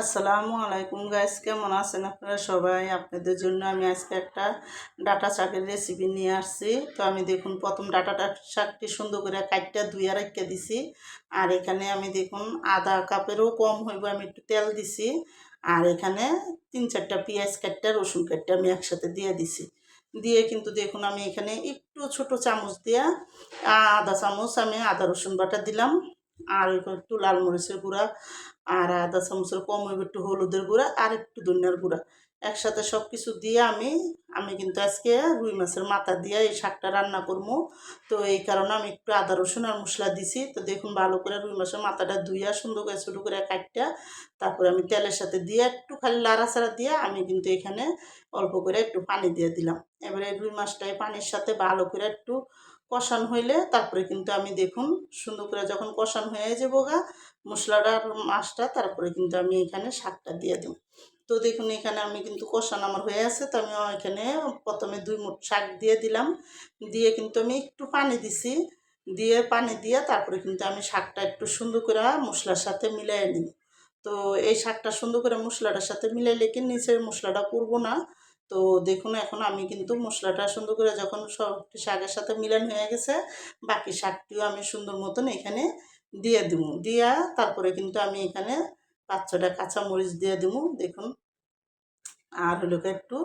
আসসালামু আলাইকুম গাইস কেমন আছেন আপনারা সবাই? আপনাদের জন্য আমি আজকে একটা ডাটা শাকের রেসিপি নিয়ে আসছি। তো আমি দেখুন, প্রথম ডাটাটা শাকটি সুন্দর করে কাটটা ধুইয়া রেখে দিছি। আর এখানে আমি দেখুন, আধা কাপেরও কম হইব, আমি একটু তেল দিছি। আর এখানে তিন চারটা পেঁয়াজ কাটটা, রসুন কাটটা আমি একসাথে দিয়ে দিছি। দিয়ে কিন্তু দেখুন, আমি এখানে একটু ছোট চামচ দিয়া আধা চামচ আমি আদা রসুন বাটা দিলাম। আর একটু লাল মরিচের গুঁড়া আর আদা চামচের কম একটু হলুদের গুঁড়া আর একটু ধনিয়ার গুঁড়া। একসাথে সব কিছু দিয়ে আমি আমি কিন্তু আজকে রুই মাছের মাথা দিয়ে এই শাকটা রান্না করব। তো এই কারণে আমি একটু আদা, রসুন আর মশলা দিছি। তো দেখুন, ভালো করে রুই মাছের মাথাটা ধুইয়া সুন্দর করে ছোটো করে কাটটা। তারপরে আমি তেলের সাথে দিয়ে একটু খালি লাড়াচাড়া দিয়ে আমি কিন্তু এখানে অল্প করে একটু পানি দিয়ে দিলাম। এবারে রুই মাছটাই পানির সাথে ভালো করে একটু কষান হইলে তারপরে কিন্তু আমি দেখুন, সুন্দর করে যখন কষান হয়ে যাব গা, মশলাটার মাছটা, তারপরে কিন্তু আমি এখানে শাকটা দিয়ে দিই তো দেখুন, এখানে আমি কিন্তু কষান আমার হয়ে আছে, তো আমি এখানে প্রথমে দুই মুঠ শাক দিয়ে দিলাম। দিয়ে কিন্তু আমি একটু পানি দিছি। দিয়ে পানি দিয়ে তারপরে কিন্তু আমি শাকটা একটু সুন্দর করে মশলার সাথে মিলাই নিই তো এই শাকটা সুন্দর করে মশলাটার সাথে মিলাইলে কি নিচের মশলাটা করব না? তো দেখুন, এখন আমি কিন্তু মশলাটা সুন্দর করে যখন সবটি শাকের সাথে মিলান হয়ে গেছে, বাকি শাকটিও আমি সুন্দর মতন এখানে দিয়ে দিব। দিয়া তারপরে কিন্তু আমি এখানে পাঁচ ছটা কাঁচা মরিচ দিয়ে দিব দেখুন। আর হলো একটু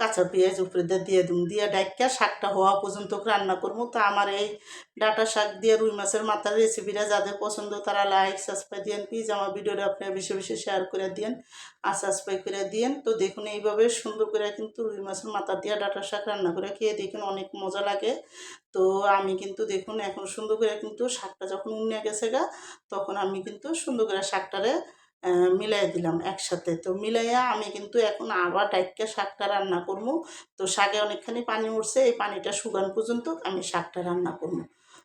কাঁচা পেঁয়াজ উপরে দিয়ে দিয়ে দিন দিয়ে ডাইকা শাকটা হওয়া পর্যন্ত রান্না করব তো আমার এই ডাটা শাক দিয়ে রুই মাছের মাথার রেসিপিটা যাদের পছন্দ তারা লাইক সাবস্ক্রাইব দিয়েন প্লিজ আমার ভিডিওটা আপনারা বেশি বেশি শেয়ার করে দিন আর সাবস্ক্রাইব করে দিন তো দেখুন এইভাবে সুন্দর করে কিন্তু রুই মাছের মাথা দিয়ে ডাটা শাক রান্না করে খেয়ে দেখুন অনেক মজা লাগে। তো আমি কিন্তু দেখুন এখন সুন্দর করে কিন্তু শাকটা যখন উন্নে গেছে গা, তখন আমি কিন্তু সুন্দর করে শাকটারে মিলাই দিলাম একসাথে। তো মিলাইয়া আমি কিন্তু এখন আবার ডাইটকে শাকটা রান্না করব। তো শাকে অনেকখানি পানি উঠছে, এই পানিটা শুকান পর্যন্ত আমি শাকটা রান্না করব।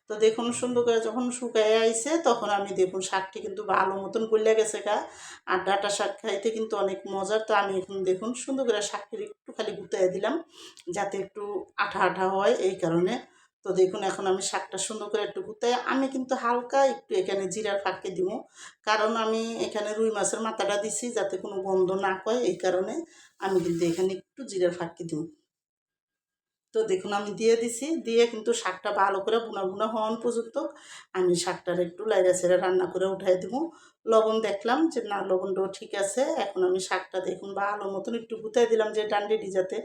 তো দেখুন সুন্দর করে যখন শুকায় আইছে, তখন আমি দেখুন শাকটি কিন্তু ভালো মতন গলিয়া গেছে গা। আর ডাটা শাক খাইতে কিন্তু অনেক মজার। তো আমি এখন দেখুন সুন্দর করে শাকটি একটু খালি গুতাই দিলাম, যাতে একটু আঠা আঠা হয় এই কারণে। তো দেখুন, এখন আমি শাকটা সুন্দর করে একটু গুতাই আমি কিন্তু হালকা একটু এখানে জিরার ফাঁকে দিব। কারণ আমি এখানে রুই মাছের মাথাটা দিছি যাতে কোনো গন্ধ না কয়, এই কারণে আমি কিন্তু এখানে একটু জিরার ফাঁকি দিব। তো দেখুন আমি দিয়ে দিছি, দিয়ে কিন্তু শাকটা ভালো করে বুনা বুনা হওয়ান পর্যন্ত আমি শাকটার একটু লাইরা ছেড়ে রান্না করে উঠাই দেবো। লবণ দেখলাম যে না, লবণটাও ঠিক আছে। এখন আমি শাকটা দেখুন ভালো মতন একটু গুতাই দিলাম যে ডান্ডেডি যাতে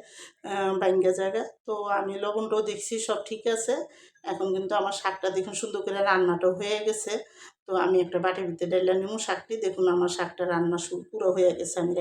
বাঙ্গা জায়গা। তো আমি লবণটাও দেখছি সব ঠিক আছে। এখন কিন্তু আমার শাকটা দেখুন সুন্দর করে রান্নাটাও হয়ে গেছে। তো আমি একটা বাটির ভিতরে ডাইলা নিমু শাকটি। দেখুন আমার শাকটা রান্না পুরো হয়ে গেছে, আমি